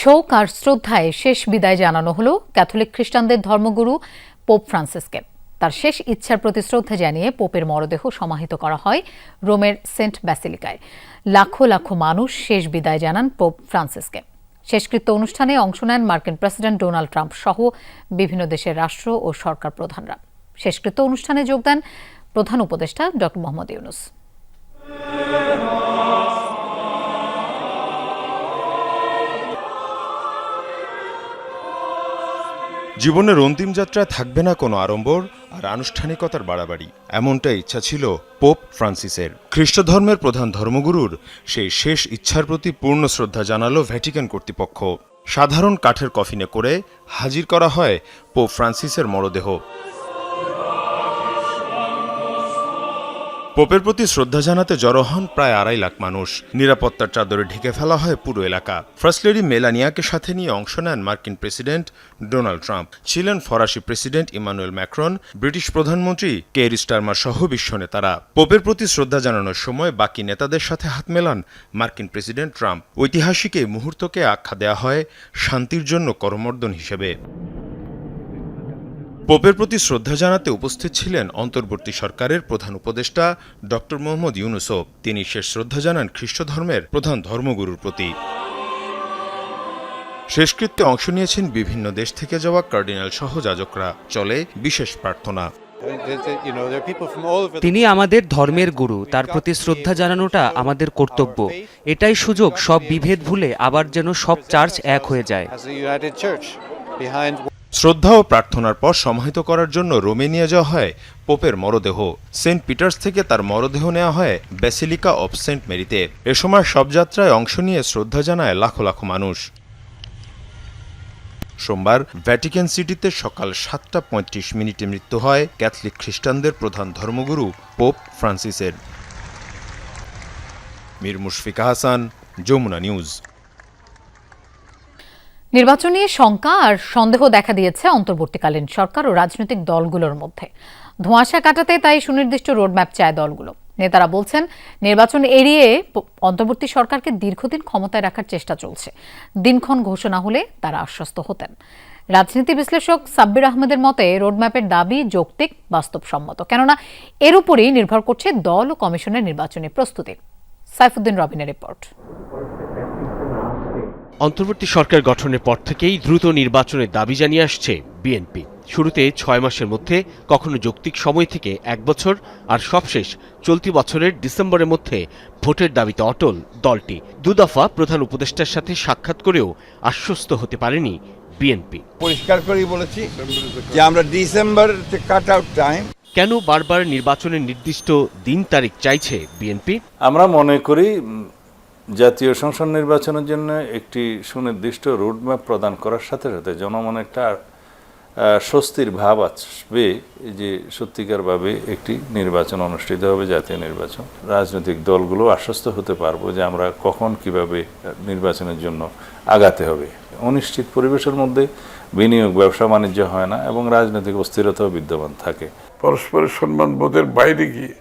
শোক আর শ্রদ্ধায় শেষ বিদায় জানানো হলো ক্যাথলিক খ্রিস্টানদের ধর্মগুরু পোপ ফ্রান্সিসকে। তার শেষ ইচ্ছার প্রতি শ্রদ্ধা জানিয়ে পোপের মরদেহ সমাহিত করা হয় রোমের সেন্ট ব্যাসিলিকায়। লাখো লাখো মানুষ শেষ বিদায় জানান পোপ ফ্রান্সিসকে। শেষকৃত্য অনুষ্ঠানে অংশ নেন মার্কিন প্রেসিডেন্ট ডোনাল্ড ট্রাম্প সহ বিভিন্ন দেশের রাষ্ট্র ও সরকার প্রধানরা। শেষকৃত্য অনুষ্ঠানে যোগ দেন প্রধান উপদেষ্টা ড মোহাম্মদ ইউনুস। জীবনের অন্তিম যাত্রায় থাকবে না কোনো আড়ম্বর আর আনুষ্ঠানিকতার বাড়াবাড়ি। এমনটা ইচ্ছা ছিল পোপ ফ্রান্সিসের। খ্রিস্ট ধর্মের প্রধান ধর্মগুরুর সেই শেষ ইচ্ছার প্রতি পূর্ণ শ্রদ্ধা জানালো ভ্যাটিকান কর্তৃপক্ষ। সাধারণ কাঠের কফিনে করে হাজির করা হয় পোপ ফ্রান্সিসের মরদেহ। পোপের প্রতি শ্রদ্ধা জানাতে জড়ো হন প্রায় আড়াই লাখ মানুষ। নিরাপত্তার চাদরে ঢেকে ফেলা হয় পুরো এলাকা। ফার্স্ট লেডি মেলানিয়াকে সাথে নিয়ে অংশ নেন মার্কিন প্রেসিডেন্ট ডোনাল্ড ট্রাম্প। ছিলেন ফরাসি প্রেসিডেন্ট ইমানুয়েল ম্যাক্রন, ব্রিটিশ প্রধানমন্ত্রী কের স্টারমার সহ বিশ্ব নেতারা পোপের প্রতি শ্রদ্ধা জানানোর সময় বাকি নেতাদের সাথে হাত মেলান মার্কিন প্রেসিডেন্ট ট্রাম্প। ঐতিহাসিক এই মুহূর্তকে আখ্যা দেওয়া হয় শান্তির জন্য করমর্দন হিসেবে। পোপের প্রতি শ্রদ্ধা জানাতে উপস্থিত ছিলেন অন্তর্বর্তী সরকারের প্রধান উপদেষ্টা ড মোহাম্মদ ইউনুসফ তিনি শেষ শ্রদ্ধা জানান খ্রিস্ট ধর্মের প্রধান ধর্মগুরুর প্রতি। শেষকৃত্যে অংশ নিয়েছেন বিভিন্ন দেশ থেকে যাওয়া কার্ডিনাল সহ যাজকরা। চলে বিশেষ প্রার্থনা। তিনি আমাদের ধর্মের গুরু, তার প্রতি শ্রদ্ধা জানানোটা আমাদের কর্তব্য। এটাই সুযোগ, সব বিভেদ ভুলে আবার যেন সব চার্চ এক হয়ে যায়। শ্রদ্ধা ও প্রার্থনার পর সমাহিত করার জন্য রোমে নিয়ে যাওয়া হয় পোপের মরদেহ। সেন্ট পিটার্স থেকে তার মরদেহ নেওয়া হয় ব্যাসিলিকা অব সেন্ট মেরিতে। এ সময় সব যাত্রায় অংশ নিয়ে শ্রদ্ধা জানায় লাখো লাখো মানুষ। সোমবার ভ্যাটিকান সিটিতে সকাল সাতটা পঁয়ত্রিশ মিনিটে মৃত্যু হয় ক্যাথলিক খ্রিস্টানদের প্রধান ধর্মগুরু, পোপ ফ্রান্সিসের। মীর মুশফিকা হাসান যমুনা নিউজ। নির্বাচন নিয়ে শঙ্কা আর সন্দেহ দেখা দিয়েছে অন্তর্বর্তীকালীন সরকার ও রাজনৈতিক দলগুলোর মধ্যে। ধোঁয়াশা কাটাতে তাই সুনির্দিষ্ট রোডম্যাপ চায় দলগুলো। নেতারা বলছেন, নির্বাচন এড়িয়ে অন্তর্বর্তী সরকারকে দীর্ঘদিন ক্ষমতায় রাখার চেষ্টা চলছে। দিনক্ষণ ঘোষণা হলে তারা আশ্বস্ত হতেন। রাজনীতি বিশ্লেষক সাব্বির আহমেদের মতে, রোডম্যাপের দাবি যৌক্তিক, বাস্তবসম্মত। কেননা, এর উপরেই নির্ভর করছে দল ও কমিশনের নির্বাচনী প্রস্তুতি। সাইফুদ্দিন রবিনের রিপোর্ট। অন্তর্বর্তী সরকার গঠনের পর থেকেই দ্রুত নির্বাচনের দাবি জানিয়ে আসছে বিএনপি। শুরুতে ছয় মাসের মধ্যে কখনো যৌক্তিক সময় থেকে এক বছর আর সবশেষ চলতি বছরের ডিসেম্বরের মধ্যে ভোটের দাবিতে অটল দলটি। দুদফা প্রধান উপদেষ্টার সাথে সাক্ষাৎ করেও আশ্বস্ত হতে পারেনি বিএনপি। পরিষ্কার করেই বলেছি যে আমরা ডিসেম্বর কাট আউট টাইম কেন বারবার নির্বাচনের নির্দিষ্ট দিন তারিখ চাইছে বিএনপি? আমরা মনে করি জাতীয় সংসদ নির্বাচনের জন্য একটি সুনির্দিষ্ট রোডম্যাপ প্রদান করার সাথে সাথে জনমনে একটা স্বস্তির ভাব আসবে যে সত্যিকারভাবে একটি নির্বাচন অনুষ্ঠিত হবে, জাতীয় নির্বাচন। রাজনৈতিক দলগুলো আশ্বস্ত হতে পারব যে আমরা কখন কীভাবে নির্বাচনের জন্য আগাতে হবে। অনিশ্চিত পরিবেশের মধ্যে বিনিয়োগ, ব্যবসা, বাণিজ্য হয় না এবং রাজনৈতিক অস্থিরতাও বিদ্যমান থাকে। পরস্পরের সম্মান বোধের বাইরে গিয়ে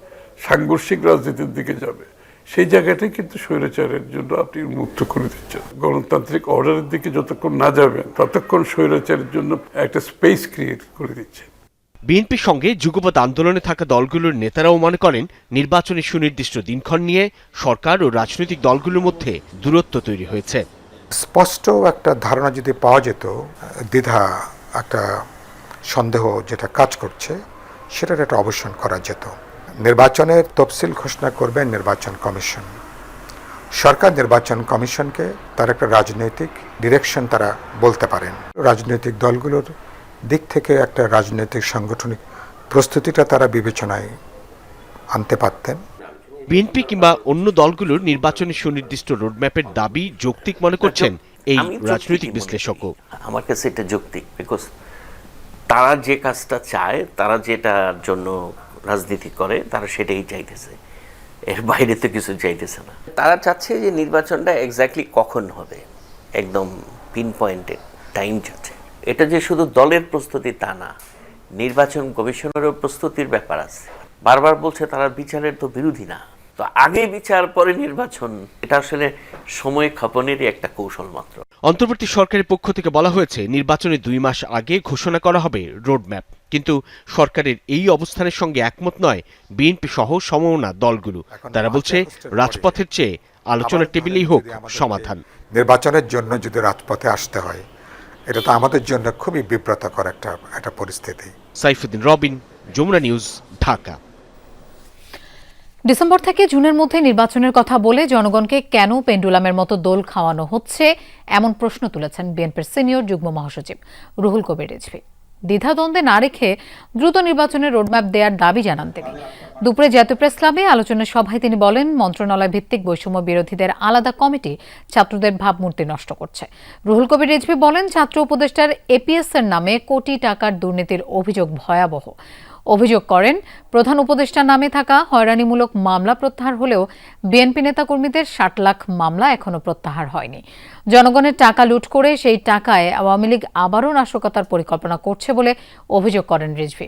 সাংঘর্ষিক রাজনীতির দিকে যাবে। সেই জায়গাটাই কিন্তু স্বৈরাচারের জন্য আপনি উন্মুক্ত করে দিচ্ছেন। গণতান্ত্রিক অর্ডারের দিকে যতক্ষণ না যাবেন ততক্ষণ স্বৈরাচারের জন্য একটা স্পেস ক্রিয়েট করে দিচ্ছেন। বিএনপির সঙ্গে যুগপৎ আন্দোলনে থাকা দলগুলোর নেতারাও মনে করেন নির্বাচনের সুনির্দিষ্ট দিনক্ষণ নিয়ে সরকার ও রাজনৈতিক দলগুলোর মধ্যে দূরত্ব তৈরি হয়েছে। স্পষ্ট একটা ধারণা যদি পাওয়া যেত দ্বিধা একটা সন্দেহ যেটা কাজ করছে সেটার একটা অবসান করা যেত। নির্বাচনের তফসিল ঘোষণা করবে নির্বাচন কমিশন। সরকার নির্বাচন কমিশনকে তার একটা রাজনৈতিক ডিরেকশন তারা বলতে পারেন। রাজনৈতিক দলগুলোর দিক থেকে একটা রাজনৈতিক সাংগঠনিক প্রস্তুতিটা তারা বিবেচনায় আনতে পারতেন। বিএনপি কিংবা অন্য দলগুলোর নির্বাচনের সুনির্দিষ্ট রোডম্যাপের দাবি যৌক্তিক মনে করছেন এই রাজনৈতিক বিশ্লেষকও। আমার কাছে এটা যৌক্তিক বিকজ তারা যে কাজটা চায় তারা যেটার জন্য রাজনীতি করে, তারা সেটাই চাইতেছে। এর বাইরে তো কিছু চাইতেছে না। তারা চাচ্ছে যে নির্বাচনটা এক্স্যাক্টলি কখন হবে। একদম পিন পয়েন্টেড টাইম চাচ্ছে। এটা যে শুধু দলের প্রস্তুতি তা না, নির্বাচন কমিশনেরও প্রস্তুতির ব্যাপার আছে। বারবার বলছে তারা বিচারের তো বিরোধী না। তো আগে বিচার, পরে নির্বাচন, এটা আসলে সময় ক্ষপনেরই একটা কৌশল মাত্র। অন্তর্বর্তী সরকারের পক্ষ থেকে বলা হয়েছে নির্বাচনের দুই মাস আগে ঘোষণা করা হবে রোডম্যাপ কিন্তু সরকারের এই অবস্থানের সঙ্গে একমত নয় বিএনপি সহ সমমনা দলগুলো। তারা বলছে রাজপথের চেয়ে আলোচনার টেবিলেই হোক সমাধান। নির্বাচনের জন্য যদি রাজপথে আসতে হয় এটা তো আমাদের জন্য খুবই বিব্রতকর একটা একটা পরিস্থিতি। সাইফুদ্দিন রবিন যমুনা নিউজ ঢাকা। ডিসেম্বর থেকে জুনের মধ্যে নির্বাচনের কথা বলে জনগণকে কেন পেন্ডুলামের মতো দোল খাওয়ানো হচ্ছে এমন প্রশ্ন তুলেছেন বিএনপির সিনিয়র যুগ্ম মহাসচিব রুহুল কবির রিজভী। দ্বিধাদ্বন্দ্বে না রেখে দ্রুত নির্বাচনের রোডম্যাপ দেওয়ার দাবি জানান তিনি। দুপুরে জাতীয় প্রেস ক্লাবে আলোচনা সভায় তিনি বলেন, মন্ত্রণালয় ভিত্তিক বৈষম্য বিরোধীদের আলাদা কমিটি ছাত্রদের ভাবমূর্তি নষ্ট করছে। রুহুল কবির রিজভী বলেন, ছাত্র উপদেষ্টার এপিএস এর নামে কোটি টাকার দুর্নীতির অভিযোগ ভয়াবহ। অভিযোগ করেন। প্রধান উপদেষ্টার নামে থাকা হয়রানিমূলক মামলা প্রত্যাহার হলেও বিএনপি নেতাকর্মীদের ষাট লাখ মামলা এখনও প্রত্যাহার হয়নি। জনগণের টাকা লুট করে সেই টাকায় আওয়ামী লীগ আবারও নাশকতার পরিকল্পনা করছে বলে অভিযোগ করেন রিজভী।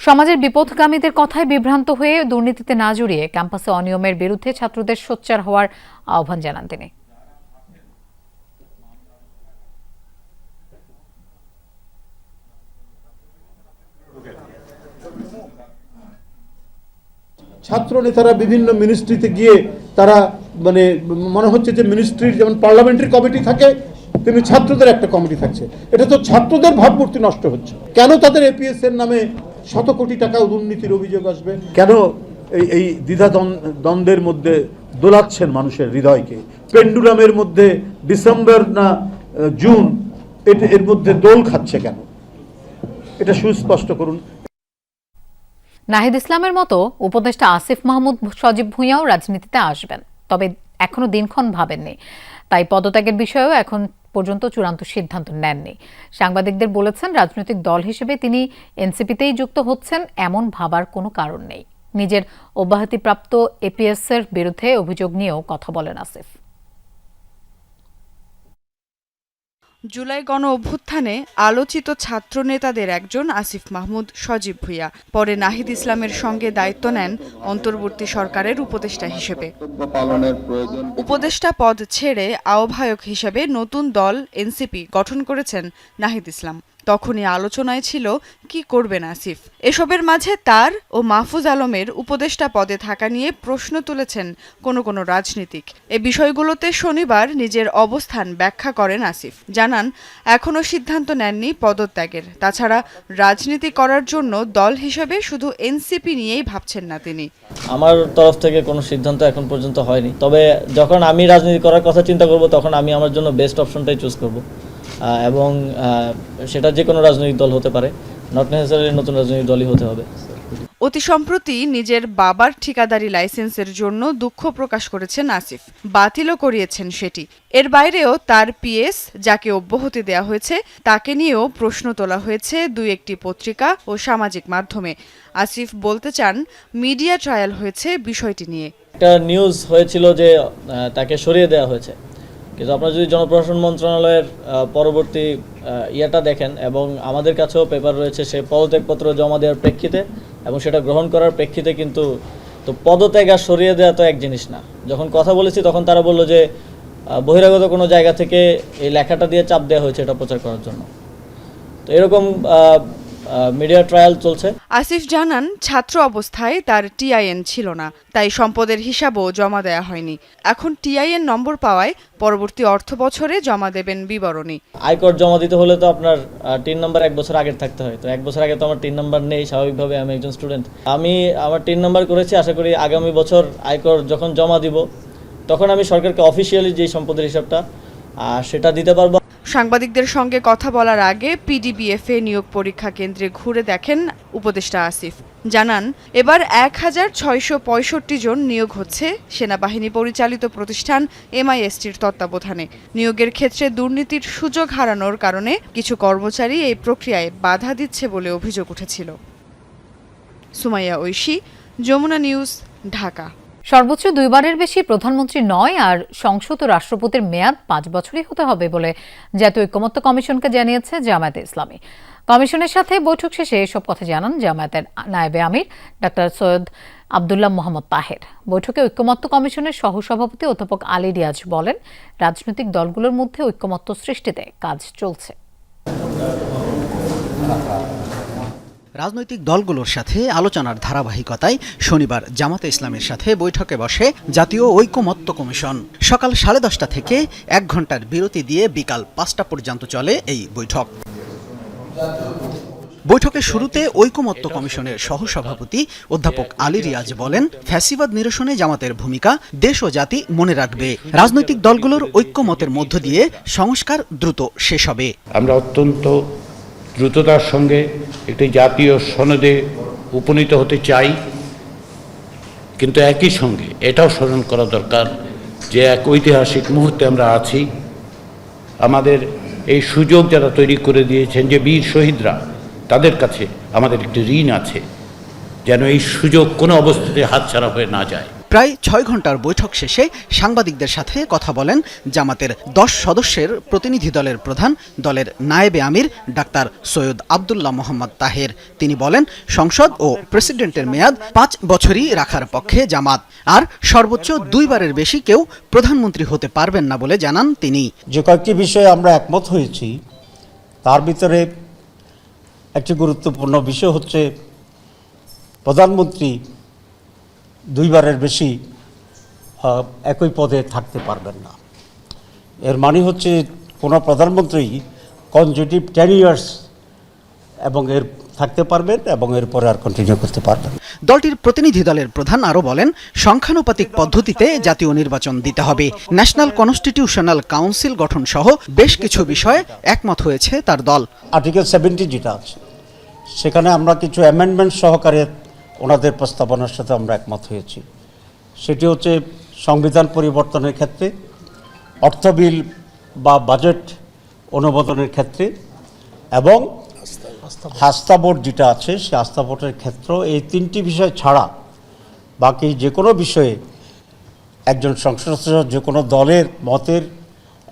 সমাজের বিপথগামীদের কথায় বিভ্রান্ত হয়ে দুর্নীতিতে না জড়িয়ে ক্যাম্পাসে অনিয়মের বিরুদ্ধে ছাত্রদের সোচ্চার হওয়ার আহ্বান জানান তিনি। ছাত্র নেতারা বিভিন্ন মিনিস্ট্রিতে গিয়ে তারা মানে মনে হচ্ছে যে মিনিস্ট্রির যেমন পার্লামেন্টারি কমিটি থাকে, তেমনি ছাত্রদের একটা কমিটি থাকছে। এটা তো ছাত্রদের ভাবমূর্তি নষ্ট হচ্ছে। কেন তাদের এপিএস এর নামে শত কোটি টাকা দুর্নীতির অভিযোগ আসবে? কেন এই এই দ্বিধা দ্বন্দ্বের মধ্যে দোলাচ্ছেন মানুষের হৃদয়কে? পেন্ডুলামের মধ্যে ডিসেম্বর না জুন এর মধ্যে দোল খাচ্ছে কেন? এটা সুস্পষ্ট করুন। নাহিদ ইসলামের মতো উপদেষ্টা আসিফ মাহমুদ সজীব ভুঁইয়াও রাজনীতিতে আসবেন, তবে এখনও দিনক্ষণ ভাবেননি। তাই পদত্যাগের বিষয়েও এখন পর্যন্ত চূড়ান্ত সিদ্ধান্ত নেননি। সাংবাদিকদের বলেছেন, রাজনৈতিক দল হিসেবে তিনি এনসিপিতেই যুক্ত হচ্ছেন, এমন ভাবার কোনো কারণ নেই। নিজের অব্যাহতিপ্রাপ্ত এপিএস এর বিরুদ্ধে অভিযোগ নিয়েও কথা বলেন আসিফ। জুলাই গণ অভ্যুত্থানে আলোচিত ছাত্র নেতাদের একজন আসিফ মাহমুদ সজীব ভুইয়া। পরে নাহিদ ইসলামের সঙ্গে দায়িত্ব নেন অন্তর্বর্তী সরকারের উপদেষ্টা হিসেবে। উপদেষ্টা পদ ছেড়ে আহ্বায়ক হিসেবে নতুন দল এনসিপি গঠন করেছেন নাহিদ ইসলাম। তখনই আলোচনায় ছিল, কি করবেন আসিফ এসবের মাঝে তার ও মাহফুজ আলমের উপদেষ্টা পদে থাকা নিয়ে প্রশ্ন তুলেছেন কোনো কোনো রাজনীতিক। এ বিষয়গুলোতে শনিবার নিজের অবস্থান ব্যাখ্যা করেন আসিফ জানান এখনও সিদ্ধান্ত নেননি পদত্যাগের। তাছাড়া রাজনীতি করার জন্য দল হিসেবে শুধু এনসিপি নিয়েই ভাবছেন না তিনি। আমার তরফ থেকে কোনো সিদ্ধান্ত এখন পর্যন্ত হয়নি। তবে যখন আমি রাজনীতি করার কথা চিন্তা করব, তখন আমি আমার জন্য বেস্ট অপশনটাই চুজ করব। এবং সেটা যে কোনো রাজনৈতিক দল হতে পারে নট নেসেসারি নতুন রাজনৈতিক দলই হতে হবে। অতি সম্প্রতি নিজের বাবার ঠিকাদারি লাইসেন্সের জন্য দুঃখ প্রকাশ করেছেন আসিফ। বাতিলও করিয়েছেন সেটি। এর বাইরেও তার পিএস যাকে অব্যাহতি দেওয়া হয়েছে তাকে নিয়েও প্রশ্ন তোলা হয়েছে দুই একটি পত্রিকা ও সামাজিক মাধ্যমে। আসিফ বলতে চান মিডিয়া ট্রায়াল হয়েছে বিষয়টি নিয়ে। একটা নিউজ হয়েছিল যে তাকে সরিয়ে দেওয়া হয়েছে। কিন্তু আপনারা যদি জনপ্রশাসন মন্ত্রণালয়ের পরবর্তী ইয়েটা দেখেন এবং আমাদের কাছেও পেপার রয়েছে সে পদত্যাগপত্র জমা দেওয়ার প্রেক্ষিতে এবং সেটা গ্রহণ করার প্রেক্ষিতে কিন্তু তো পদত্যাগ আর সরিয়ে দেওয়া তো এক জিনিস না। যখন কথা বলেছি তখন তারা বলল যে বহিরাগত কোনো জায়গা থেকে এই লেখাটা দিয়ে চাপ দেওয়া হয়েছে এটা প্রচার করার জন্য। তো এরকম মিডিয়া ট্রায়াল চলছে। আসিফ জানান ছাত্র অবস্থায় তার টিআইএন ছিল না তাই সম্পদের হিসাবও জমা দেয়া হয়নি। এখন টিআইএন নম্বর পাওয়ায় পরবর্তী অর্থ বছরে জমা দেবেন বিবরণী। আয়কর জমা দিতে হলে তো আপনার টিন নাম্বার এক বছর আগের থাকতে হয়। তো এক বছর আগে তো আমার টিন নাম্বার নেই স্বাভাবিকভাবে আমি একজন স্টুডেন্ট আমি আমার টিন নাম্বার করেছি আশা করি আগামী বছর আয়কর যখন জমা দিব তখন আমি সরকারকে অফিসিয়ালি যে সম্পদের হিসাবটা সেটা দিতে পারব। সাংবাদিকদের সঙ্গে কথা বলার আগে পিডিবিএফএ নিয়োগ পরীক্ষা কেন্দ্রে ঘুরে দেখেন উপদেষ্টা আসিফ। জানান, এবার এক হাজার ছয়শো পঁয়ষট্টি জন নিয়োগ হচ্ছে সেনাবাহিনী পরিচালিত প্রতিষ্ঠান এমআইএসটির তত্ত্বাবধানে। নিয়োগের ক্ষেত্রে দুর্নীতির সুযোগ হারানোর কারণে কিছু কর্মচারী এই প্রক্রিয়ায় বাধা দিচ্ছে বলে অভিযোগ উঠেছিল। সুমাইয়া ঐশী, যমুনা নিউজ, ঢাকা। সর্বোচ্চ দুইবারের বেশি প্রধানমন্ত্রী নয় আর সংসদ ও রাষ্ট্রপতির মেয়াদ পাঁচ বছরই হতে হবে বলে জাতীয় ঐক্যমত্য কমিশনকে জানিয়েছে জামায়াতে ইসলামী। কমিশনের সাথে বৈঠক শেষে এসব কথা জানান জামায়াতের নায়েবে আমির ডাক্তার সৈয়দ আবদুল্লাহ মোহাম্মদ তাহের। বৈঠকে ঐক্যমত্য কমিশনের সহসভাপতি অধ্যাপক আলী রিয়াজ বলেন, রাজনৈতিক দলগুলোর মধ্যে ঐক্যমত্য সৃষ্টিতে কাজ চলছে। রাজনৈতিক দলগুলোর সাথে আলোচনার ধারাবাহিকতায় শনিবার জামাতে ইসলামের সাথে বৈঠকে বসে জাতীয় ঐকমত্য কমিশন। সকাল সাড়ে দশটা থেকে এক ঘণ্টার বিরতি দিয়ে বিকাল পাঁচটা পর্যন্ত চলে এই বৈঠক। বৈঠকের শুরুতে ঐকমত্য কমিশনের সহসভাপতি অধ্যাপক আলী রিয়াজ বলেন, ফ্যাসিবাদ নিরসনে জামাতের ভূমিকা দেশ ও জাতি মনে রাখবে। রাজনৈতিক দলগুলোর ঐক্যমতের মধ্য দিয়ে সংস্কার দ্রুত শেষ হবে। আমরা অত্যন্ত দ্রুততার সঙ্গে একটি জাতীয় সনদে উপনীত হতে চাই। কিন্তু একই সঙ্গে এটাও স্মরণ করা দরকার যে এক ঐতিহাসিক মুহূর্তে আমরা আছি। আমাদের এই সুযোগ যারা তৈরি করে দিয়েছেন যে বীর শহীদরা, তাদের কাছে আমাদের একটি ঋণ আছে, যেন এই সুযোগ কোনো অবস্থাতে হাতছাড়া হয়ে না যায়। প্রায় ছয় ঘণ্টার বৈঠক শেষে সাংবাদিকদের সাথে কথা বলেন জামাতের দশ সদস্যের প্রতিনিধি দলের প্রধান দলের নায়েবে আমির ডাক্তার সৈয়দ আবদুল্লাহ মোহাম্মদ তাহের। তিনি বলেন, সংসদ ও প্রেসিডেন্টের মেয়াদ পাঁচ বছরই রাখার পক্ষে জামাত। আর সর্বোচ্চ দুইবারের বেশি কেউ প্রধানমন্ত্রী হতে পারবেন না বলে জানান তিনি। যে কয়েকটি বিষয়ে আমরা একমত হয়েছি, তার ভিতরে একটি গুরুত্বপূর্ণ বিষয় হচ্ছে প্রধানমন্ত্রী দুইবারের বেশি একই পদে থাকতে পারবেন না। এর মানে হচ্ছে কোনো প্রধানমন্ত্রী কনজিউটিভ টেন ইয়ার্স এবং এর থাকতে পারবেন এবং এরপরে আর কন্টিনিউ করতে পারবেন দলটির প্রতিনিধি দলের প্রধান আরও বলেন সংখ্যানুপাতিক পদ্ধতিতে জাতীয় নির্বাচন দিতে হবে। ন্যাশনাল কনস্টিটিউশনাল কাউন্সিল গঠন সহ বেশ কিছু বিষয়ে একমত হয়েছে তার দল। আর্টিকেল সেভেন্টি যেটা আছে সেখানে আমরা কিছু অ্যামেন্ডমেন্ট সহকারে ওনাদের প্রস্তাবনার সাথে আমরা একমত হয়েছি। সেটি হচ্ছে সংবিধান পরিবর্তনের ক্ষেত্রে, অর্থ বিল বা বাজেট অনুমোদনের ক্ষেত্রে এবং আস্থা ভোট যেটা আছে, সেই আস্থা ভোটের ক্ষেত্র এই তিনটি বিষয় ছাড়া বাকি যে কোনো বিষয়ে একজন সংসদ যে কোনো দলের মতের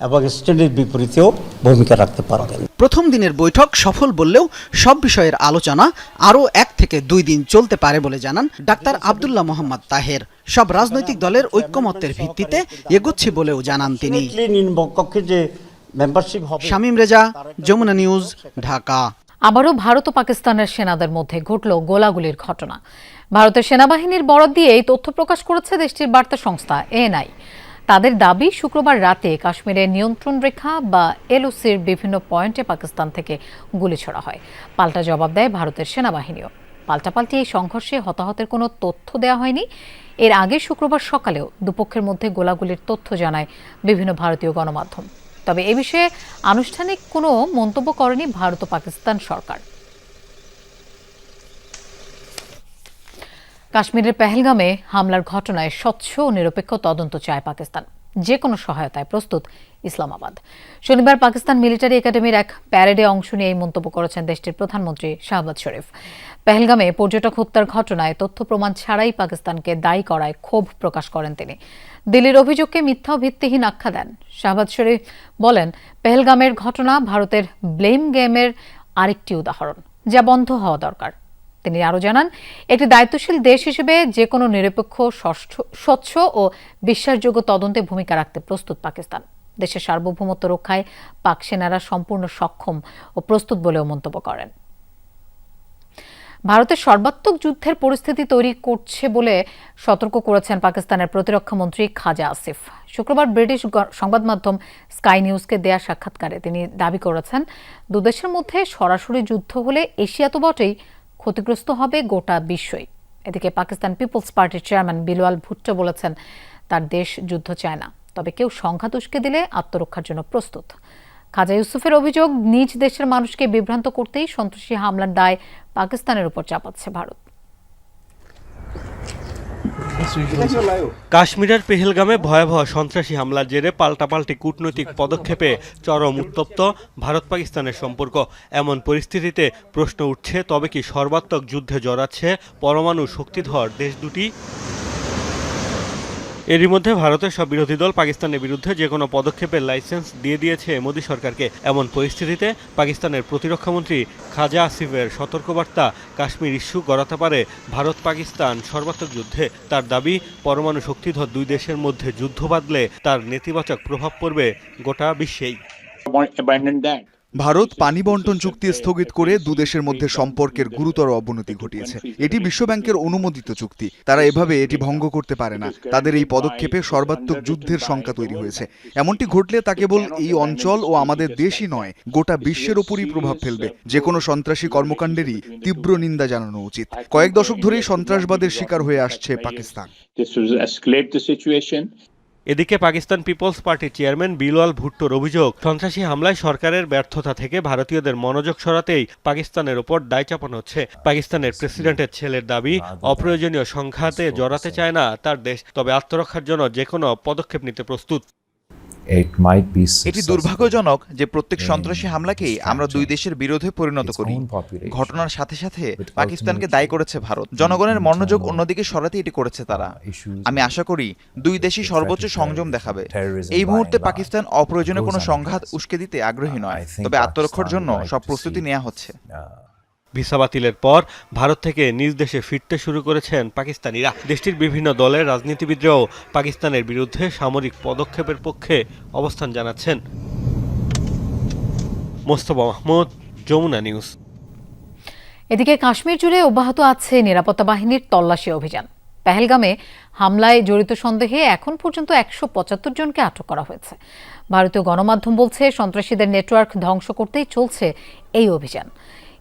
এবং স্ট্যান্ডের বিপরীতেও ভূমিকা রাখতে পারবেন। প্রথম দিনের বৈঠক সফল বললেও সব বিষয়ের আলোচনা আরও এক থেকে দুই দিন চলতে পারে বলে জানান ডাক্তার আবদুল্লাহ মোহাম্মদ তাহের। সব রাজনৈতিক দলের ঐক্যমত্যের ভিত্তিতে এগোচ্ছে বলেও জানান তিনি। নিম্নকক্ষে যে মেম্বারশিপ হবে। শামীম রেজা যমুনা নিউজ ঢাকা। আবারও ভারত ও পাকিস্তানের সেনাদের মধ্যে ঘটল গোলাগুলির ঘটনা। ভারতের সেনাবাহিনীর বরাদ দিয়ে এই তথ্য প্রকাশ করেছে দেশটির বার্তা সংস্থা এএনআই। তাদের দাবি শুক্রবার রাতে কাশ্মীরের নিয়ন্ত্রণ রেখা বা এলওসির বিভিন্ন পয়েন্টে পাকিস্তান থেকে গুলি ছোড়া হয়। পাল্টা জবাব দেয় ভারতের সেনাবাহিনীও। পাল্টাপাল্টি এই সংঘর্ষে হতাহতের কোনো তথ্য দেওয়া হয়নি। এর আগে শুক্রবার সকালেও দুপক্ষের মধ্যে গোলাগুলির তথ্য জানায় বিভিন্ন ভারতীয় গণমাধ্যম। তবে এ বিষয়ে আনুষ্ঠানিক কোনো মন্তব্য করেনি ভারত ও পাকিস্তান সরকার। কাশ্মীরের পেহেলগামে হামলার ঘটনায় স্বচ্ছ ও নিরপেক্ষ তদন্ত চায় পাকিস্তান। যে কোনো সহায়তায় প্রস্তুত ইসলামাবাদ। শনিবার পাকিস্তান মিলিটারি একাডেমির এক প্যারেডে অংশ নিয়ে এই মন্তব্য করেছেন দেশটির প্রধানমন্ত্রী শাহবাজ শরীফ। পেহেলগামে পর্যটক হত্যার ঘটনায় তথ্য প্রমাণ ছাড়াই পাকিস্তানকে দায়ী করায় ক্ষোভ প্রকাশ করেন তিনি। দিল্লির অভিযোগকে মিথ্যা ভিত্তিহীন আখ্যা দেন। শাহবাজ শরীফ বলেন, পেহেলগামের ঘটনা ভারতের ব্লেম গেমের আরেকটি উদাহরণ, যা বন্ধ হওয়া দরকার। তিনি আরও জানান, একটি দায়িত্বশীল দেশ হিসেবে যে কোনো নিরপেক্ষ স্বচ্ছ ও বিশ্বাসযোগ্য তদন্তে ভূমিকা রাখতে প্রস্তুত পাকিস্তান। দেশের সার্বভৌমত্ব রক্ষায় পাক সেনারা সম্পূর্ণ সক্ষম ও প্রস্তুত বলেও মন্তব্য করেন। ভারতের সর্বাত্মক যুদ্ধের পরিস্থিতি তৈরি করছে বলে সতর্ক করেছেন পাকিস্তানের প্রতিরক্ষা মন্ত্রী খাজা আসিফ। শুক্রবার ব্রিটিশ সংবাদ মাধ্যম স্কাই নিউজকে দেয়া সাক্ষাৎকারে তিনি দাবি করেছেন, দুদেশের মধ্যে সরাসরি যুদ্ধ হলে এশিয়া তো বটেই ক্ষতিগ্রস্ত হবে গোটা বিশ্বই। এদিকে পাকিস্তান পিপলস পার্টির চেয়ারম্যান বিলওয়াল ভুট্টো বলেছেন, তার দেশ যুদ্ধ চায় না। তবে কেউ সংঘাত উস্কে দিলে আত্মরক্ষার জন্য প্রস্তুত। খাজা ইউসুফের অভিযোগ, নিজ দেশের মানুষকে বিভ্রান্ত করতেই সন্ত্রাসী হামলার দায় পাকিস্তানের উপর চাপাচ্ছে ভারত। কাশ্মীরের পেহেলগামে ভয়াবহ সন্ত্রাসী হামলার জেরে পাল্টাপাল্টি কূটনৈতিক পদক্ষেপে চরম উত্তপ্ত ভারত পাকিস্তানের সম্পর্ক। এমন পরিস্থিতিতে প্রশ্ন উঠছে, তবে কি সর্বাত্মক যুদ্ধে জড়াচ্ছে পরমাণু শক্তিধর দেশ দুটি? এরই মধ্যে ভারতের সব বিরোধী দল পাকিস্তানের বিরুদ্ধে যে কোনো পদক্ষেপের লাইসেন্স দিয়ে দিয়েছে মোদী সরকারকে। এমন পরিস্থিতিতে পাকিস্তানের প্রতিরক্ষামন্ত্রী খাজা আসিফের সতর্কবার্তা কাশ্মীর ইস্যু গড়াতে পারে ভারত পাকিস্তান সর্বাত্মক যুদ্ধে। তার দাবি, পরমাণু শক্তিধর দুই দেশের মধ্যে যুদ্ধ বাঁধলে তার নেতিবাচক প্রভাব পড়বে গোটা বিশ্বেই। ভারত পানি বন্টন চুক্তি স্থগিত করে দুদেশের মধ্যে সম্পর্কের গুরুতর অবনতি ঘটিয়েছে। এটি বিশ্বব্যাংকের অনুমোদিত চুক্তি। তারা এভাবে এটি ভঙ্গ করতে পারে না। তাদের এই পদক্ষেপে সর্বাত্মক যুদ্ধের শঙ্কা তৈরি হয়েছে। এমনটি ঘটলে তা কেবল এই অঞ্চল ও আমাদের দেশই নয়, গোটা বিশ্বের ওপরই প্রভাব ফেলবে। যে কোনো সন্ত্রাসী কর্মকাণ্ডেরই তীব্র নিন্দা জানানো উচিত। কয়েক দশক ধরেই সন্ত্রাসবাদের শিকার হয়ে আসছে পাকিস্তান। এদিকে পাকিস্তান পিপলস পার্টির চেয়ারম্যান বিলওয়াল ভুট্টোর অভিযোগ, সন্ত্রাসী হামলায় সরকারের ব্যর্থতা থেকে ভারতীয়দের মনোযোগ সরাতেই পাকিস্তানের ওপর দায় চাপানো হচ্ছে। পাকিস্তানের প্রেসিডেন্টের ছেলের দাবি, অপ্রয়োজনীয় সংঘাতে জড়াতে চায় না তার দেশ, তবে আত্মরক্ষার জন্য যে কোনো পদক্ষেপ নিতে প্রস্তুত। এটি দুর্ভাগ্যজনক যে প্রত্যেক সন্ত্রাসী হামলাকেই আমরা দুই দেশের বিরোধে পরিণত করি। ঘটনার সাথে সাথে পাকিস্তানকে দায়ী করেছে ভারত। জনগণের মনোযোগ অন্যদিকে সরাতে এটি করেছে তারা। আমি আশা করি দুই দেশই সর্বোচ্চ সংযম দেখাবে। এই মুহূর্তে পাকিস্তান অপ্রয়োজনীয় কোনো সংঘাত উস্কে দিতে আগ্রহী নয়। তবে আত্মরক্ষার জন্য সব প্রস্তুতি নেওয়া হচ্ছে। ভিসা বাতিলের পর ভারত থেকে নিজ দেশে ফিরতে শুরু করেছেন পাকিস্তানিরা। দেশটির বিভিন্ন দলের রাজনীতিবিদরাও পাকিস্তানের বিরুদ্ধে সামরিক পদক্ষেপের পক্ষে অবস্থান জানাচ্ছেন। মোস্তফা মাহমুদ, যমুনা নিউজ। এদিকে কাশ্মীর জুড়ে অব্যাহত আছে নিরাপত্তা বাহিনীর তল্লাশি অভিযান। পেহেলগামে হামলায় জড়িত সন্দেহে এখন পর্যন্ত একশো পঁচাত্তর জনকে আটক করা হয়েছে। ভারতীয় গণমাধ্যম বলছে, সন্ত্রাসীদের নেটওয়ার্ক ধ্বংস করতেই চলছে এই অভিযান।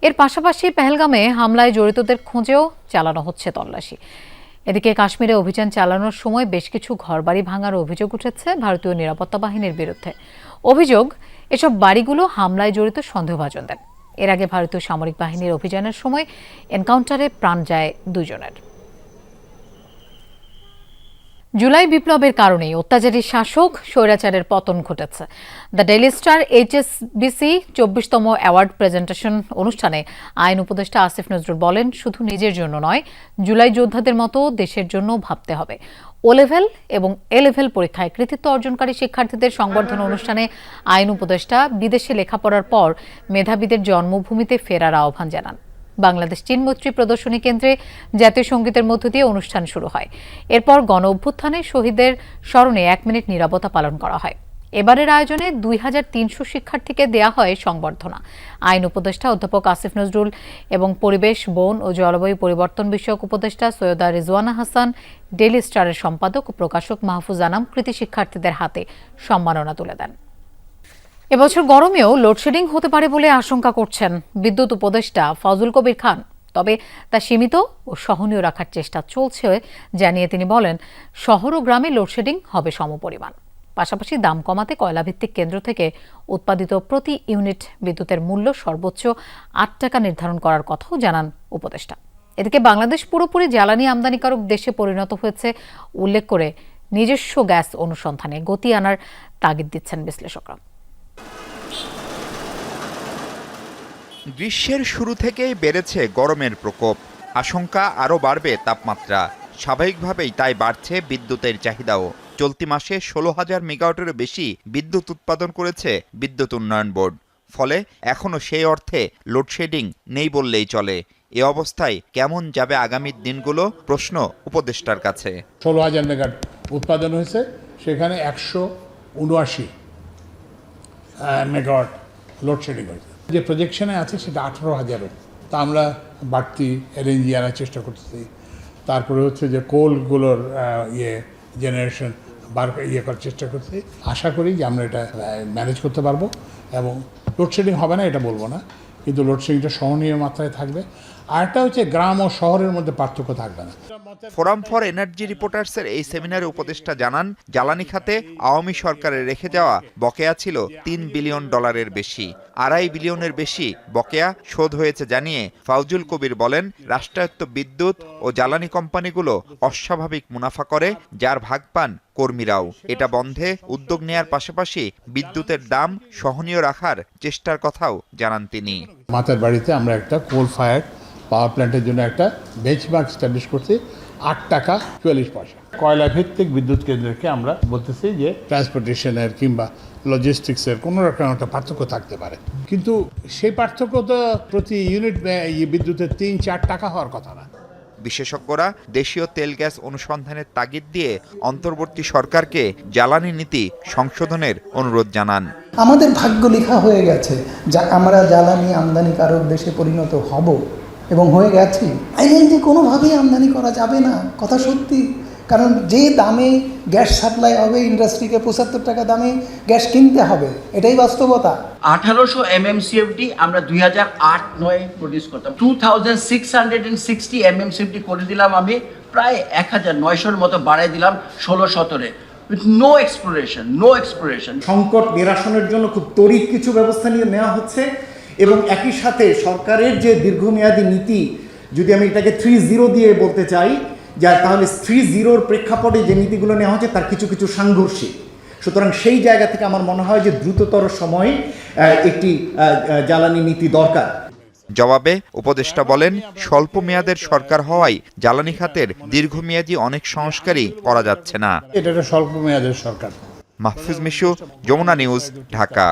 এর পাশাপাশি পেহেলগামে হামলায় জড়িতদের খোঁজেও চালানো হচ্ছে তল্লাশি। এদিকে কাশ্মীরে অভিযান চালানোর সময় বেশ কিছু ঘরবাড়ি ভাঙার অভিযোগ উঠেছে ভারতীয় নিরাপত্তা বাহিনীর বিরুদ্ধে। অভিযোগ, এসব বাড়িগুলো হামলায় জড়িত সন্দেহভাজনদের। এর আগে ভারতীয় সামরিক বাহিনীর অভিযানের সময় এনকাউন্টারে প্রাণ যায় দুজনের। জুলাই বিপ্লবের কারণেই অত্যাচারী শাসক স্বৈরাচারের পতন ঘটেছে। দ্য ডেইলি স্টার, এইচএসবিসি চব্বিশতম অ্যাওয়ার্ড প্রেজেন্টেশন অনুষ্ঠানে আইন উপদেষ্টা আসিফ নজরুল বলেন, শুধু নিজের জন্য নয়, জুলাই যোদ্ধাদের মতো দেশের জন্য ভাবতে হবে। ও লেভেল এবং এ লেভেল পরীক্ষায় কৃতিত্ব অর্জনকারী শিক্ষার্থীদের সংবর্ধনা অনুষ্ঠানে আইন উপদেষ্টা বিদেশে লেখাপড়ার পর মেধাবীদের জন্মভূমিতে ফেরার আহ্বান জানান। বাংলাদেশ চীন মৈত্রী প্রদর্শনী কেন্দ্রে জাতীয় সঙ্গীতের মধ্য দিয়ে অনুষ্ঠান শুরু হয়। এরপর গণ অভ্যুত্থানে শহীদদের স্মরণে এক মিনিট নিরাপত্তা পালন করা হয়। এবারের আয়োজনে দুই হাজার তিনশো শিক্ষার্থীকে দেয়া হয় সংবর্ধনা। আইন উপদেষ্টা অধ্যাপক আসিফ নজরুল এবং পরিবেশ, বন ও জলবায়ু পরিবর্তন বিষয়ক উপদেষ্টা সৈয়দা রিজওয়ানা হাসান ডেলি স্টারের সম্পাদক ও প্রকাশক মাহফুজ আনাম কৃতি শিক্ষার্থীদের হাতে সম্মাননা তুলে দেন। এবছর গরমেও লোডশেডিং হতে পারে বলে আশঙ্কা করছেন বিদ্যুৎ উপদেষ্টা ফজল কবির খান। তবে তা সীমিত ও সহনীয় রাখার চেষ্টা চলছে জানিয়ে তিনি বলেন, শহর ও গ্রামে লোডশেডিং হবে সমপরিমাণ। পাশাপাশি দাম কমাতে কয়লাভিত্তিক কেন্দ্র থেকে উৎপাদিত প্রতি ইউনিট বিদ্যুতের মূল্য সর্বোচ্চ আট টাকা নির্ধারণ করার কথাও জানান উপদেষ্টা। এদিকে বাংলাদেশ পুরোপুরি জ্বালানি আমদানিকারক দেশে পরিণত হয়েছে উল্লেখ করে নিজস্ব গ্যাস অনুসন্ধানে গতি আনার তাগিদ দিচ্ছেন বিশ্লেষকরা। গ্রীষ্মের শুরু থেকেই বেড়েছে গরমের প্রকোপ। আশঙ্কা আরও বাড়বে তাপমাত্রা। স্বাভাবিকভাবেই তাই বাড়ছে বিদ্যুতের চাহিদাও। চলতি মাসে ষোলো হাজার মেগাওয়াটেরও বেশি বিদ্যুৎ উৎপাদন করেছে বিদ্যুৎ উন্নয়ন বোর্ড। ফলে এখনও সেই অর্থে লোডশেডিং নেই বললেই চলে। এ অবস্থায় কেমন যাবে আগামী দিনগুলো? প্রশ্ন উপদেষ্টার কাছে। ষোলো হাজার মেগাট উৎপাদন হয়েছে, সেখানে একশো উনআশি মেগাওয়াট লোডশেডিং হয়েছে। যে প্রজেকশনে আছে সেটা আঠারো হাজারও। তা আমরা বাড়তি এলএনজি আনার চেষ্টা করতেছি। তারপরে হচ্ছে যে কোলগুলোর ইয়ে জেনারেশন বার ইয়ে করার চেষ্টা করছি আশা করি যে আমরা এটা ম্যানেজ করতে পারব এবং লোডশেডিং হবে না, এটা বলব না। কিন্তু লোডশেডিংটা সহনীয় মাত্রায় থাকবে। আরেকটা হচ্ছে গ্রাম ও শহরের মধ্যে পার্থক্য থাকবে না। ফোরাম ফর এনার্জি রিপোর্টার্সের এই সেমিনারে উপদেষ্টা জানান জ্বালানি খাতে আওয়ামী সরকারের রেখে যাওয়া বকেয়া ছিল তিন বিলিয়ন ডলারের বেশি। আড়াই বিলিয়নের বেশি বকেয়া শোধ হয়েছে জানিয়ে ফাউজুল কবির বলেন রাষ্ট্রায়ত্ত বিদ্যুৎ ও জ্বালানি কোম্পানিগুলো অস্বাভাবিক মুনাফা করে যার ভাগ পান কর্মীরাও। এটা বন্ধে উদ্যোগ নেয়ার পাশাপাশি বিদ্যুতের দাম সহনীয় রাখার চেষ্টার কথাও জানান তিনি। মাতার বাড়িতে আমরা একটা কোল ফায়ার পাওয়ার প্ল্যান্টের জন্য একটা বেঞ্চমার্ক স্ট্যাবলিশ করছি আট টাকা চুয়াল্লিশ পয়সা। কয়লা ভিত্তিক বিদ্যুৎ কেন্দ্রকে আমরা বলতেছি যে ট্রান্সপোর্টেশনের কিংবা লজিস্টিক্সের কোনো রকম একটা পার্থক্য থাকতে পারে। কিন্তু সেই পার্থক্য তো প্রতি ইউনিট বিদ্যুতের তিন চার টাকা হওয়ার কথা না। বিশেষজ্ঞরা দেশীয় তেল গ্যাস অনুসন্ধানের তাগিদ দিয়ে অন্তর্বর্তী সরকারকে জ্বালানি নীতি সংশোধনের অনুরোধ জানান। আমাদের ভাগ্য লেখা হয়ে গেছে যা আমরা জ্বালানি আমদানিকারক দেশে পরিণত হব। এবং হয়ে গেছি। আইএলএনজি কোনোভাবেই আমদানি করা যাবে না কথা সত্যি। কারণ যে দামে গ্যাস সাপ্লাই হবে ইন্ডাস্ট্রিকে পঁচাত্তর টাকা দামে গ্যাস কিনতে হবে এটাই বাস্তবতা। আঠারোশো এমএমসিএফডি আমরা দুই হাজার আট নয় প্রডিউস করতাম। Two thousand six hundred and sixty MMCFD করে দিলাম আমি প্রায় এক হাজার নয়শোর মতো বাড়াই দিলাম ষোলো সতেরো with no exploration no exploration সংকট নিরাসনের জন্য খুব তড়িৎ কিছু ব্যবস্থা নিয়ে নেওয়া হচ্ছে। এবং একই সাথে সরকারের যে দীর্ঘমেয়াদী নীতি যদি আমি এটাকে থ্রি জিরো দিয়ে বলতে চাই যা তাহলে থ্রি জিরোর প্রেক্ষাপটে যে নীতিগুলো নেওয়া হচ্ছে তার কিছু কিছু সাংঘর্ষিক। সুতরাং সেই জায়গা থেকে আমার মনে হয় যে দ্রুততর সময়ে একটি জ্বালানি নীতি দরকার। জবাবে উপদেষ্টা বলেন স্বল্প মেয়াদের সরকার হওয়ায় জ্বালানি খাতের দীর্ঘমেয়াদী অনেক সংস্কারই করা যাচ্ছে না। এটা একটা স্বল্প মেয়াদের সরকার। মাহফুজ মিশু যমুনা নিউজ ঢাকা।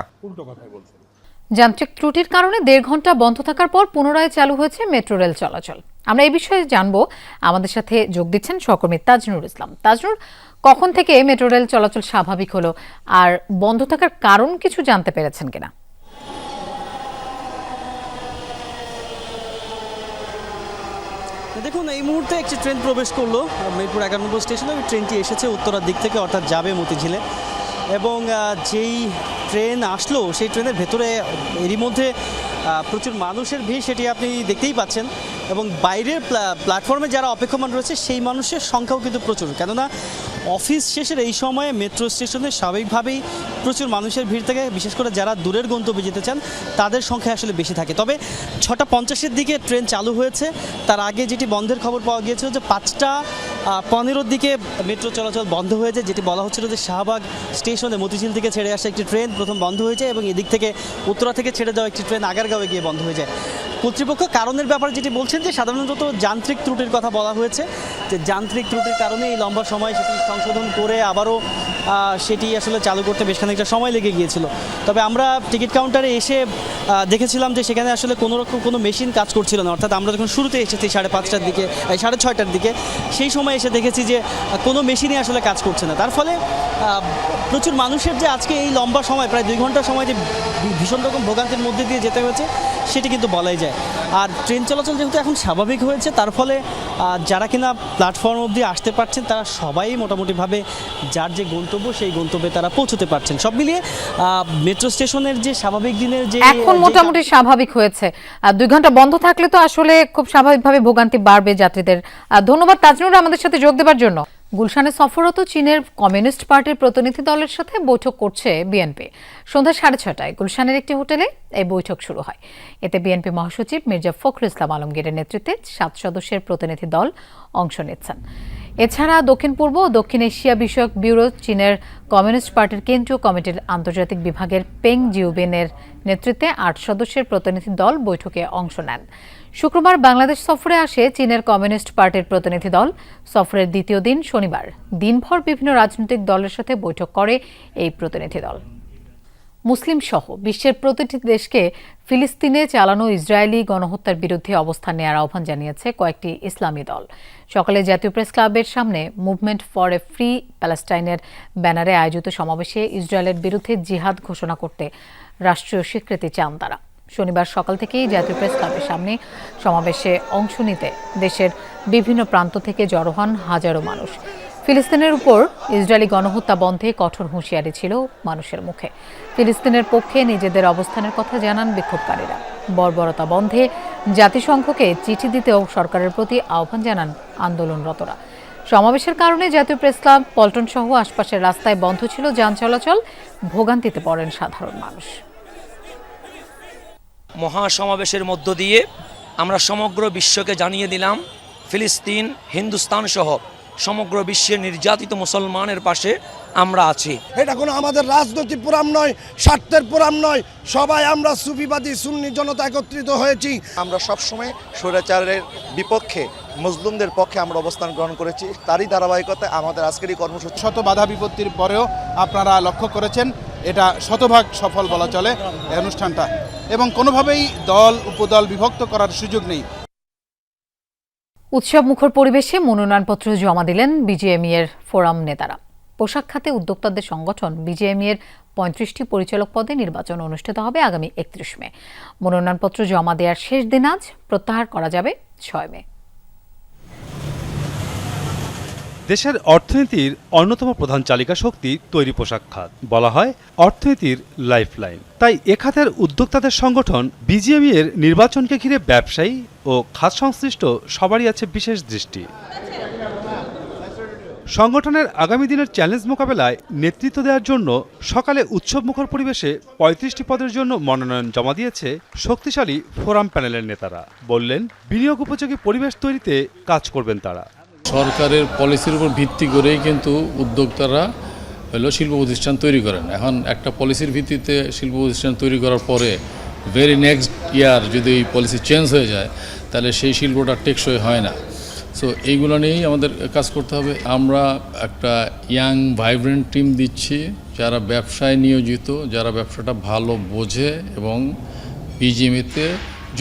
যান্ত্রিক ত্রুটির কারণে দেড় ঘণ্টা বন্ধ থাকার পর পুনরায় চালু হয়েছে মেট্রো রেল চলাচল। আমরা এই বিষয়ে জানব। আমাদের সাথে যোগ দিচ্ছেন সহকর্মী তাজনুর ইসলাম। তাজনুর, কখন থেকে মেট্রো রেল চলাচল স্বাভাবিক হলো? আর বন্ধ থাকার কারণ কিছু জানতে পেরেছেন কিনা? দেখুন, এই মুহূর্তে একটি ট্রেন প্রবেশ করল মিরপুর নম্বর স্টেশনে। ট্রেনটি এসেছে উত্তরার দিক থেকে, অর্থাৎ যাবে মতিঝিলে। এবং যেই ট্রেন আসলো, সেই ট্রেনের ভেতরে, এরই মধ্যে প্রচুর মানুষের ভিড়, সেটি আপনি দেখতেই পাচ্ছেন। এবং বাইরের প্লা- প্ল্যাটফর্মে যারা অপেক্ষমান রয়েছে, সেই মানুষের সংখ্যাও কিন্তু প্রচুর। কেননা, অফিস শেষের এই সময়ে মেট্রো স্টেশনে স্বাভাবিকভাবেই প্রচুর মানুষের ভিড় থাকে। বিশেষ করে যারা দূরের গন্তব্যে যেতে চান, তাদের সংখ্যা আসলে বেশি থাকে। তবে ছটা পঞ্চাশের দিকে ট্রেন চালু হয়েছে। তার আগে যেটি বন্ধের খবর পাওয়া গিয়েছিল যে পাঁচটা পনেরোর দিকে মেট্রো চলাচল বন্ধ হয়েছে যেটি বলা হচ্ছিল যে শাহবাগ স্টেশনে মতিঝিল থেকে ছেড়ে আসা একটি ট্রেন প্রথম বন্ধ হয়েছে এবং এদিক থেকে উত্তরা থেকে ছেড়ে দেওয়া একটি ট্রেন আগারগাঁওয়ে গিয়ে বন্ধ হয়ে যায়। কর্তৃপক্ষ কারণের ব্যাপারে যেটি বলছেন যে সাধারণত যান্ত্রিক ত্রুটির কথা বলা হয়েছে। যে যান্ত্রিক ত্রুটির কারণে এই লম্বা সময় সেটি সংশোধন করে আবারও সেটি আসলে চালু করতে বেশ খানিকটা সময় লেগে গিয়েছিল। তবে আমরা টিকিট কাউন্টারে এসে দেখেছিলাম যে সেখানে আসলে কোনো রকম কোনো মেশিন কাজ করছিল না। অর্থাৎ আমরা যখন শুরুতে এসেছি সাড়ে পাঁচটার দিকে সাড়ে ছয়টার দিকে, সেই সময় এসে দেখেছি যে কোনো মেশিনই আসলে কাজ করছে না। তার ফলে প্রচুর মানুষের যে আজকে এই লম্বা সময় প্রায় দুই ঘণ্টা সময় যে ভীষণ রকম ভোগান্তির মধ্যে দিয়ে যেতে হয়েছে সেটি কিন্তু বলাই যায়। আর ট্রেন চলাচল যেহেতু এখন স্বাভাবিক হয়েছে তার ফলে যারা কিনা প্ল্যাটফর্ম অবধি আসতে পারছেন তারা সবাই মোটামুটিভাবে যার যে গন্তব্য সেই গন্তব্যে তারা পৌঁছতে পারছেন। সব মিলিয়ে আহ, মেট্রো স্টেশনের যে স্বাভাবিক দিনের যে এখন মোটামুটি স্বাভাবিক হয়েছে। আর দুই ঘণ্টা বন্ধ থাকলে তো আসলে খুব স্বাভাবিকভাবে ভোগান্তি বাড়বে যাত্রীদের। ধন্যবাদ তাজনুর আমাদের সাথে যোগ দেবার জন্য। গুলশানে সফররত চীনের কমিউনিস্ট পার্টির প্রতিনিধি দলের সাথে বৈঠক করছে বিএনপি। সন্ধ্যা সাড়ে ছটায় গুলশানের একটি হোটেলে এই বৈঠক শুরু হয়। এতে বিএনপি মহাসচিব মির্জা ফখরুল ইসলাম আলমগীরের নেতৃত্বে সাত সদস্যের প্রতিনিধি দল অংশ নিচ্ছেন। এছাড়া দক্ষিণ পূর্ব ও দক্ষিণ এশিয়া বিষয়ক ব্যুরো চীনের কমিউনিস্ট পার্টির কেন্দ্রীয় কমিটির আন্তর্জাতিক বিভাগের পেং জিউবেনের নেতৃত্বে আট সদস্যের প্রতিনিধি দল বৈঠকে অংশ নেন। শুক্রবার বাংলাদেশ সফরে আসে চীনের কমিউনিস্ট পার্টির প্রতিনিধি দল। সফরের দ্বিতীয় দিন শনিবার। দিনভর বিভিন্ন রাজনৈতিক দলের সাথে বৈঠক করে এই প্রতিনিধি দল। মুসলিম সহ বিশ্বের প্রতিটি দেশকে ফিলিস্তিনে চালানো ইসরায়েলি গণহত্যার বিরুদ্ধে অবস্থান নেওয়ার আহ্বান জানিয়েছে কয়েকটি ইসলামী দল। সকালে জাতীয় প্রেস ক্লাবের সামনে মুভমেন্ট ফর এ ফ্রি প্যালেস্টাইনের ব্যানারে আয়োজিত সমাবেশে ইসরায়েলের বিরুদ্ধে জিহাদ ঘোষণা করতে রাষ্ট্রীয় স্বীকৃতি চান তারা। শনিবার সকাল থেকেই জাতীয় প্রেস ক্লাবের সামনে সমাবেশে অংশ নিতে দেশের বিভিন্ন প্রান্ত থেকে জড়ো হন হাজারো মানুষ। ফিলিস্তিনের উপর ইসরায়েলি গণহত্যা বন্ধে কঠোর হুঁশিয়ারি ছিল মানুষের মুখে। ফিলিস্তিনের পক্ষে নিজেদের অবস্থানের কথা জানান বিক্ষোভকারীরা। বর্বরতা বন্ধে জাতিসংঘকে চিঠি দিতেও সরকারের প্রতি আহ্বান জানান আন্দোলনরতরা। সমাবেশের কারণে জাতীয় প্রেস ক্লাব, পল্টন সহ আশপাশের রাস্তায় বন্ধ ছিল যান চলাচল, ভোগান্তিতে পড়েন সাধারণ মানুষ। মহাসমাবেশের মধ্য দিয়ে আমরা সমগ্র বিশ্বকে জানিয়ে দিলাম, ফিলিস্তিন, হিন্দুস্তান সহ সমগ্র বিশ্বের নির্যাতিত মুসলমানের পাশে আমরা আছি। এটা কোনো আমাদের রাজনৈতিক প্রোগ্রাম নয় স্বার্থের প্রোগ্রাম নয়। সবাই আমরা সুফিবাদী সুন্নি জনতা একত্রিত হয়েছি। আমরা সবসময় স্বৈরাচারের বিপক্ষে মুসলিমদের পক্ষে আমরা অবস্থান গ্রহণ করেছি। তারই ধারাবাহিকতায় আমাদের আজকের এই কর্মসূচি। শত বাধা বিপত্তির পরেও আপনারা লক্ষ্য করেছেন এটা শতভাগ সফল বলা চলে এই অনুষ্ঠানটা। এবং কোনোভাবেই দল উপদল বিভক্ত করার সুযোগ নেই। উৎসব মুখর পরিবেশে মনোনয়নপত্র জমা দিলেন বিজিএমই এর ফোরাম নেতারা। পোশাক খাতে উদ্যোক্তাদের সংগঠন বিজিএমই এর পঁয়ত্রিশটি পরিচালক পদে নির্বাচন অনুষ্ঠিত হবে আগামী একত্রিশ মে। মনোনয়নপত্র জমা দেওয়ার শেষ দিন আজ, প্রত্যাহার করা যাবে ছয় মে। দেশের অর্থনীতির অন্যতম প্রধান চালিকা শক্তি তৈরি পোশাক খাত। বলা হয় অর্থনীতির লাইফলাইন। তাই এ খাতের উদ্যোক্তাদের সংগঠন বিজিএমই এর নির্বাচনকে ঘিরে ব্যবসায়ী ও খাত সংশ্লিষ্ট সবারই আছে বিশেষ দৃষ্টি। সংগঠনের আগামী দিনের চ্যালেঞ্জ মোকাবেলায় নেতৃত্ব দেওয়ার জন্য সকালে উৎসবমুখর পরিবেশে পঁয়ত্রিশটি পদের জন্য মনোনয়ন জমা দিয়েছে শক্তিশালী ফোরাম প্যানেলের নেতারা। বললেন, বিনিয়োগ উপযোগী পরিবেশ তৈরিতে কাজ করবেন তারা। সরকারের পলিসির উপর ভিত্তি করেই কিন্তু উদ্যোক্তারা হলো শিল্প প্রতিষ্ঠান তৈরি করেন। এখন একটা পলিসির ভিত্তিতে শিল্প প্রতিষ্ঠান তৈরি করার পরে ভেরি নেক্সট ইয়ার যদি এই পলিসি চেঞ্জ হয়ে যায়, তাহলে সেই শিল্পটা টেকসই হয় না। সো এইগুলো নিয়েই আমাদের কাজ করতে হবে। আমরা একটা ইয়াং ভাইব্রেন্ট টিম দিচ্ছি, যারা ব্যবসায় নিয়োজিত, যারা ব্যবসাটা ভালো বোঝে এবং বিজিএমিতে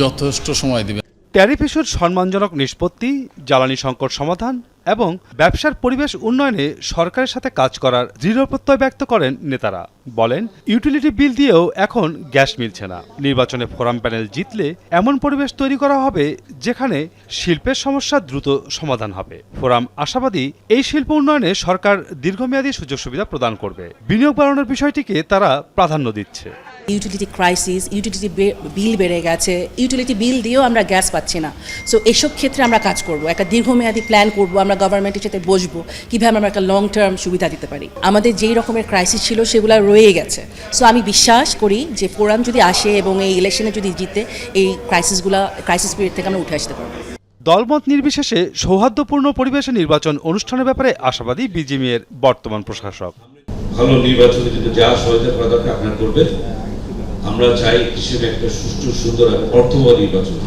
যথেষ্ট সময় দেবে। ট্যারিফ ইস্যুর সম্মানজনক নিষ্পত্তি, জ্বালানি সংকট সমাধান এবং ব্যবসার পরিবেশ উন্নয়নে সরকারের সাথে কাজ করার দৃঢ় প্রত্যয় ব্যক্ত করেন নেতারা। বলেন, ইউটিলিটি বিল দিয়েও এখন গ্যাস মিলছে না। নির্বাচনে ফোরাম প্যানেল জিতলে এমন পরিবেশ তৈরি করা হবে যেখানে শিল্পের সমস্যা দ্রুত সমাধান হবে। ফোরাম আশাবাদী, এই শিল্প উন্নয়নে সরকার দীর্ঘমেয়াদী সুযোগ সুবিধা প্রদান করবে। বিনিয়োগ বাড়ানোর বিষয়টিকে তারা প্রাধান্য দিচ্ছে। ইউটিলিটি ক্রাইসিস ইউটিলিটি বিল বেড়ে গেছে ইউটিলিটি বিল দিয়েও আমরা গ্যাস পাচ্ছি না। সো এসব ক্ষেত্রে আমরা কাজ করব একটা দীর্ঘমেয়াদী প্ল্যান করব আমরা গভর্নমেন্টের সাথে বসবো কীভাবে আমরা একটা লং টার্ম সুবিধা দিতে পারি। আমাদের যেই রকমের ক্রাইসিস ছিল সেগুলো রয়ে গেছে। সো আমি বিশ্বাস করি যে ফোরাম যদি আসে এবং এই ইলেকশনে যদি জিতে এই ক্রাইসিসগুলো ক্রাইসিস পিরিয়ড থেকে আমরা উঠে আসতে পারব। দলমত নির্বিশেষে সৌহার্দ্যপূর্ণ পরিবেশে নির্বাচন অনুষ্ঠানের ব্যাপারে আশাবাদী বিজিএমই এর বর্তমান প্রশাসক। ভালো নির্বাচনে কিন্তু যা সহায়তা করা দরকার আপনারা করবেন। আমরা চাই হিসেবে একটা সুষ্ঠু সুন্দর এবং অর্থবহ নির্বাচন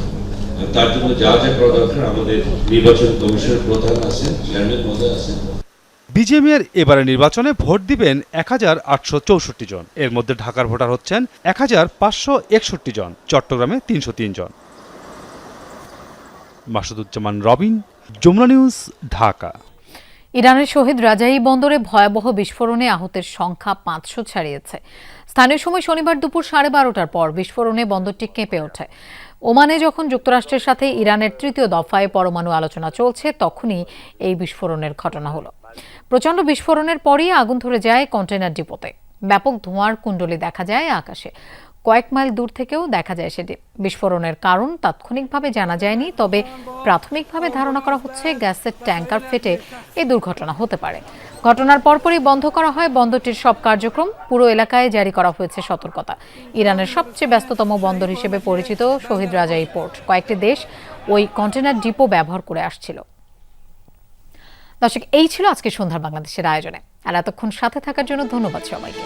তার জন্য যা যা করা দরকার আমাদের নির্বাচন কমিশনের প্রধান আছে চেয়ারম্যান মহোদয় আছেন। বিজেপি এর এবারে নির্বাচনে ভোট দিবেন এক হাজার আটশো চৌষট্টি জন। এর মধ্যে ঢাকার ভোটার হচ্ছেন এক হাজার পাঁচশো একষট্টি জন চট্টগ্রামে তিনশো তিন জন। মাসুদুজ্জামান রবিন যমুনা নিউজ ঢাকা। ইরানের শহীদ রাজাই বন্দরে ভয়াবহ বিস্ফোরণে আহতের সংখ্যা পাঁচশো ছাড়িয়েছে। স্থানীয় সময় শনিবার দুপুর সাড়ে বারোটার পর বিস্ফোরণে বন্দরটি কেঁপে ওঠে। ওমানে যখন যুক্তরাষ্ট্রের সাথে ইরানের তৃতীয় দফায় পরমাণু আলোচনা চলছে, তখনই এই বিস্ফোরণের ঘটনা হলো। প্রচণ্ড বিস্ফোরণের পরই আগুন ধরে যায় কন্টেনার ডিপোতে। ব্যাপক ধোঁয়ার কুণ্ডলি দেখা যায় আকাশে। কয়েক মাইল দূর থেকেও দেখা যায় সেটি। বিস্ফোরণের কারণ তাৎক্ষণিকভাবে জানা যায়নি, তবে প্রাথমিকভাবে ধারণা করা হচ্ছে গ্যাসের ট্যাঙ্কার ফেটে এই দুর্ঘটনা হতে পারে। ঘটনার পরপরই বন্ধ করা হয় বন্দরটির সব কার্যক্রম। পুরো এলাকায় জারি করা হয়েছে সতর্কতা। ইরানের সবচেয়ে ব্যস্ততম বন্দর হিসেবে পরিচিত শহীদ রাজাই পোর্ট। কয়েকটি দেশ ওই কন্টেনার ডিপো ব্যবহার করে আসছিল। দর্শক, এই ছিল আজকে সন্ধ্যার বাংলাদেশের আয়োজনে। আর এতক্ষণ সাথে থাকার জন্য ধন্যবাদ সবাইকে।